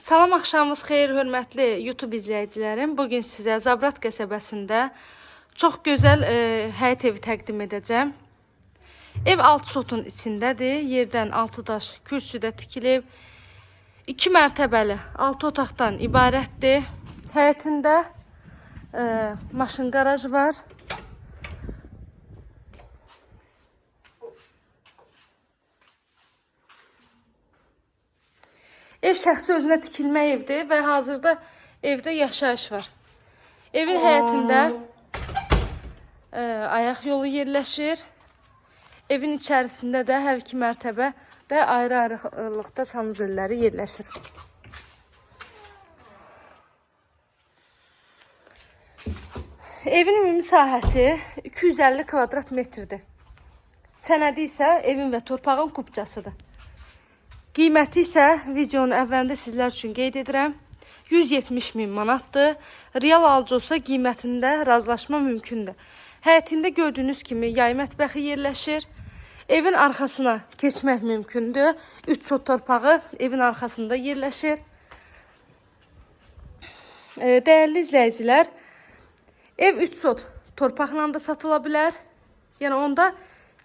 Salam axşamınız xeyir hörmətli YouTube izləyicilərim. Bu gün sizə Zabrat qəsəbəsində çox gözəl e, həyət evi təqdim edəcəm. Ev 6 sotun içindədir. Yerdən 6 daş kürsüdə tikilib. 2 mərtəbəli 6 otaqdan ibarətdir. Həyətində e, maşın qaraj var. Ev şəxsi özünə tikilmə evdir və hazırda evdə yaşayış var. Evin həyətində e, ayaq yolu yerləşir. Evin içərisində də hər iki mərtəbə də ayrı-ayrılıqda sanuzelləri yerləşir. Evin ümumi sahəsi 250 kvadrat metrdir. Sənədi isə evin və torpağın kupçasıdır. Qiyməti isə videonun əvvəlində sizlər üçün qeyd edirəm. 170 min manatdır. Real alıcı olsa qiymətində razılaşma mümkündür. Həyətində gördüyünüz kimi yay mətbəxi yerləşir. Evin arxasına keçmək mümkündür. 3 sot torpağı evin arxasında yerləşir. E, Dəyərli izləyicilər, ev 3 sot torpaqla da satıla bilər. Yəni onda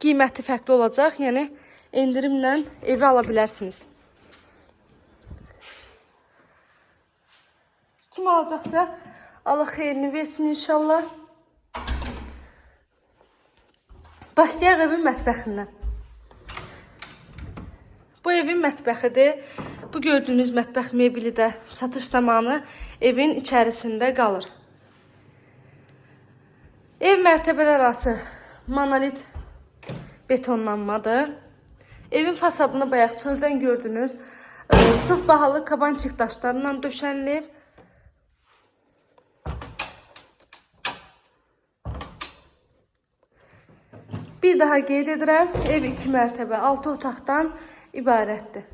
qiyməti fərqli olacaq. Yəni endirimlə evi ala bilərsiniz. Kim alacaqsa Allah xeyrini versin inşallah. Başlayaq evin mətbəxindən. Bu evin mətbəxidir. Bu gördüyünüz mətbəx mebeli də satış zamanı evin içərisində qalır. Ev mərtəbələr arası monolit betonlanmadır. Evin fasadını bayaq çöldən gördünüz. Ee, Çox bahalı kabançıq daşlarla döşənilib. Bir daha qeyd edirəm, ev 2 mərtəbə, 6 otaqdan ibarətdir.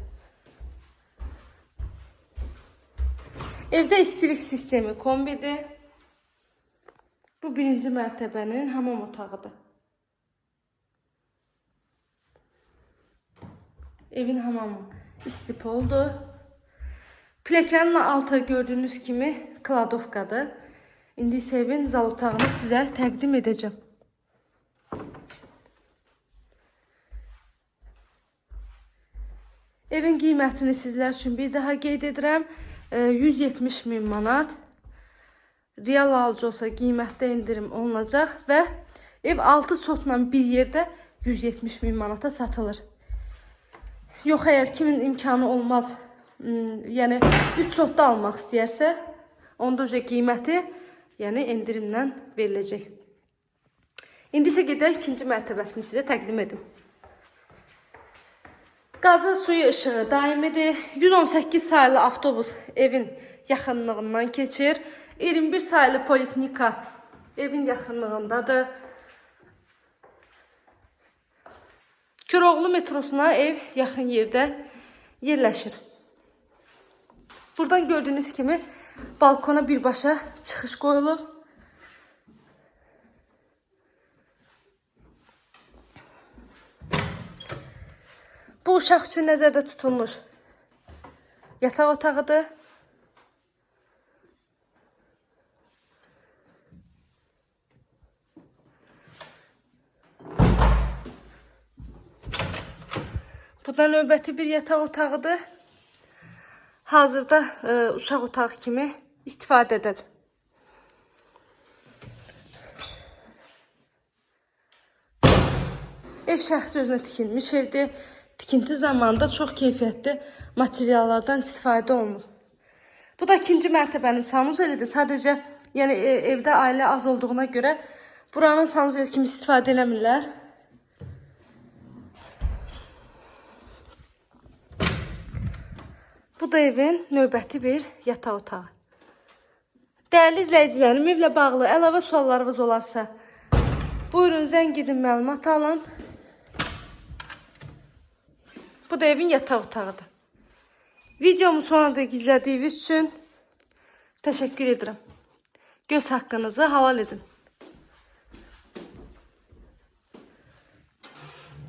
Evdə istilik sistemi kombidir. Bu birinci mərtəbənin hamam otağıdır. Evin hamamı istipoldur. Plekanın altı gördüyünüz kimi kladovkadır. İndi isə evin zal otağını sizə təqdim edəcəm. Evin qiymətini sizlər üçün bir daha qeyd edirəm. E, 170 min manat. Real alıcı olsa qiymətdə endirim olunacaq və ev 6 sotla bir yerdə 170 min manata satılır. Yox, əgər kimin imkanı olmaz, yəni 3 sotda almaq istəyərsə, onda uca qiyməti, yəni endirimlə veriləcək. İndi isə gedək ikinci mərtəbəsini sizə təqdim edim. Qazı suyu işığı daimidir. 118 sayılı avtobus evin yaxınlığından keçir. 21 sayılı poliklinika evin yaxınlığındadır. Köroğlu metrosuna ev yaxın yerdə yerləşir. Buradan gördüyünüz kimi balkona birbaşa çıxış qoyulub. Bu uşaq üçün nəzərdə tutulmuş yataq otağıdır. Bu da növbəti bir yataq otağıdır. Hazırda e, uşaq otağı kimi istifadədədir. Ev şəxsi özünə tikilmiş evdir. Tikinti zamanında çox keyfiyyətli materiallardan istifadə olunur. Bu da ikinci mərtəbənin sanuzelidir. Sadəcə yəni e, evdə ailə az olduğuna görə buranın sanuzeli kimi istifadə eləmirlər. Bu da evin növbəti bir yataq otağı. Dəyərli izləyicilərim, evlə bağlı əlavə suallarınız olarsa, buyurun zəng edin, məlumat alın. Bu da evin yataq otağıdır. Videomu sona da izlədiyiniz üçün təşəkkür edirəm. Göz haqqınızı halal edin.